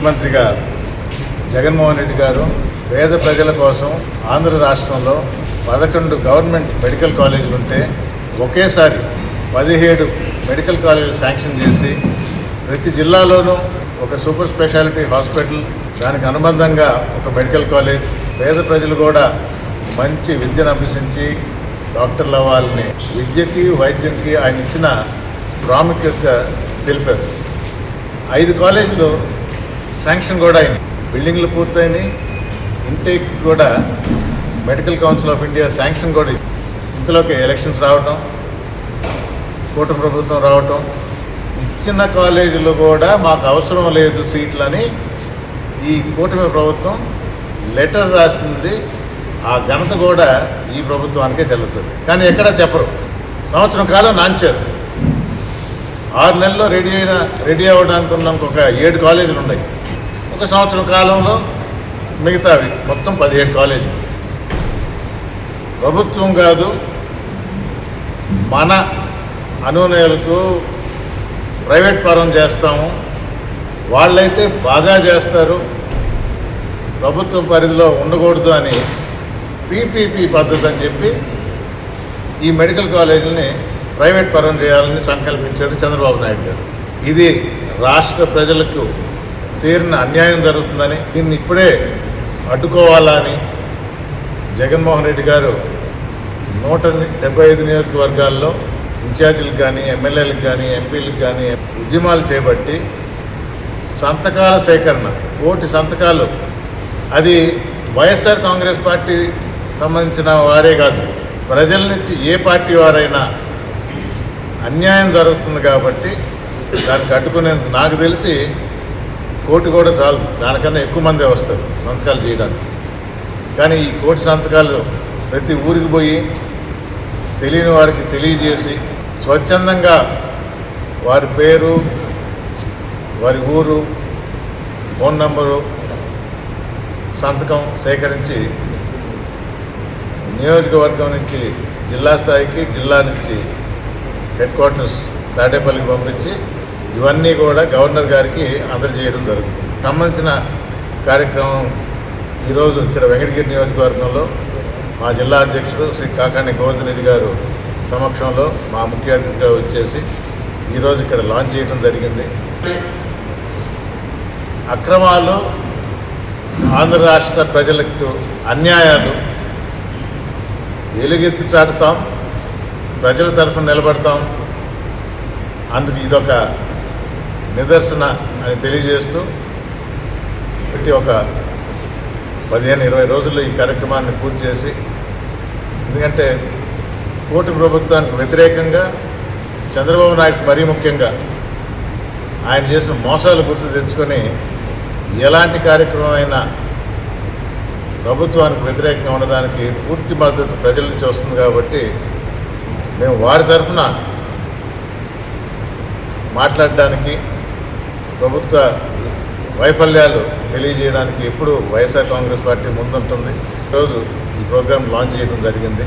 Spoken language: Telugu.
ముఖ్యమంత్రిగా జగన్మోహన్ రెడ్డి గారు పేద ప్రజల కోసం ఆంధ్ర రాష్ట్రంలో పదకొండు గవర్నమెంట్ మెడికల్ కాలేజీలు ఉంటే ఒకేసారి పదిహేడు మెడికల్ కాలేజీలు శాంక్షన్ చేసి ప్రతి జిల్లాలోనూ ఒక సూపర్ స్పెషాలిటీ హాస్పిటల్ దానికి అనుబంధంగా ఒక మెడికల్ కాలేజ్ పేద ప్రజలు కూడా మంచి విద్యను అభ్యసించి డాక్టర్లు అవ్వాలని విద్యకి వైద్యంకి ఆయన ఇచ్చిన ప్రాముఖ్యత తెలిపారు. ఐదు కాలేజీలు శాంక్షన్ కూడా అయింది. బిల్డింగ్లు పూర్తయినాయి. ఇంటేక్ కూడా Medical Council of India sanction కూడా ఇంతలోకి ఎలక్షన్స్ రావటం కూటమి ప్రభుత్వం రావటం ఇచ్చిన కాలేజీలు కూడా మాకు అవసరం లేదు సీట్లని ఈ కూటమి ప్రభుత్వం లెటర్ రాసింది. ఆ ఘనత కూడా ఈ ప్రభుత్వానికే చెల్లుతుంది. కానీ ఎక్కడ చెప్పరు. సంవత్సరం కాలం నాంచారు. ఆరు నెలల్లో రెడీ అయిన రెడీ అవ్వడానికి ఉన్న ఒక ఏడు కాలేజీలు ఉన్నాయి. ఒక సంవత్సరం కాలంలో మిగతావి మొత్తం పదిహేడు కాలేజీలు. ప్రభుత్వం కాదు మన అనునయులకు ప్రైవేట్ పరం చేస్తాము. వాళ్ళైతే బాగా చేస్తారు. ప్రభుత్వం పరిధిలో ఉండకూడదు అని పీపీపీ పద్ధతి అని చెప్పి ఈ మెడికల్ కాలేజీని ప్రైవేట్ పరం చేయాలని సంకల్పించాడు చంద్రబాబు నాయుడు గారు. ఇది రాష్ట్ర ప్రజలకు తీరిన అన్యాయం జరుగుతుందని దీన్ని ఇప్పుడే అడ్డుకోవాలని జగన్మోహన్ రెడ్డి గారు నూట డెబ్బై ఐదు నియోజకవర్గాల్లో ఇన్ఛార్జీలకు కానీ ఎమ్మెల్యేలకు కానీ ఎంపీలకు కానీ ఉద్యమాలు చేపట్టి సంతకాల సేకరణ కోటి సంతకాలు. అది వైఎస్ఆర్ కాంగ్రెస్ పార్టీ సంబంధించిన వారే కాదు ప్రజల నుంచి ఏ పార్టీ వారైనా అన్యాయం జరుగుతుంది కాబట్టి దానికి అడ్డుకునేందుకు నాకు తెలిసి కోటి కూడా చాలు దానికన్నా ఎక్కువ మందే వస్తారు సంతకాలు చేయడానికి. కానీ ఈ కోటి సంతకాలు ప్రతి ఊరికి పోయి తెలియని వారికి తెలియజేసి స్వచ్ఛందంగా వారి పేరు వారి ఊరు ఫోన్ నంబరు సంతకం సేకరించి నియోజకవర్గం నుంచి జిల్లా స్థాయికి జిల్లా నుంచి హెడ్ క్వార్టర్స్ తాడేపల్లికి పంపించి ఇవన్నీ కూడా గవర్నర్ గారికి అందజేయడం జరుగుతుంది. సంబంధించిన కార్యక్రమం ఈరోజు ఇక్కడ వెంకటగిరి నియోజకవర్గంలో మా జిల్లా అధ్యక్షుడు శ్రీ కాకాణి గోవర్ధనరెడ్డి గారు సమక్షంలో మా ముఖ్య అతిథిగా వచ్చేసి ఈరోజు ఇక్కడ లాంచ్ చేయడం జరిగింది. అక్రమాలు ఆంధ్ర రాష్ట్ర ప్రజలకు అన్యాయాలు ఎలుగెత్తి చాటుతాం ప్రజల తరఫున నిలబడతాం. అందుకు ఇదొక నిదర్శన అని తెలియజేస్తూ పెట్టి ఒక పదిహేను ఇరవై రోజుల్లో ఈ కార్యక్రమాన్ని పూర్తి చేసి ఎందుకంటే కోటి ప్రభుత్వానికి వ్యతిరేకంగా చంద్రబాబు నాయుడు మరీ ముఖ్యంగా ఆయన చేసిన మోసాలు గుర్తు తెచ్చుకొని ఎలాంటి కార్యక్రమం అయినా ప్రభుత్వానికి వ్యతిరేకంగా ఉండడానికి పూర్తి మద్దతు ప్రజల నుంచి వస్తుంది కాబట్టి మేము వారి తరఫున మాట్లాడడానికి ప్రభుత్వ వైఫల్యాలు తెలియజేయడానికి ఎప్పుడు వైఎస్ఆర్ కాంగ్రెస్ పార్టీ ముందుంటుంది. ఈరోజు ఈ ప్రోగ్రాం లాంచ్ చేయడం జరిగింది.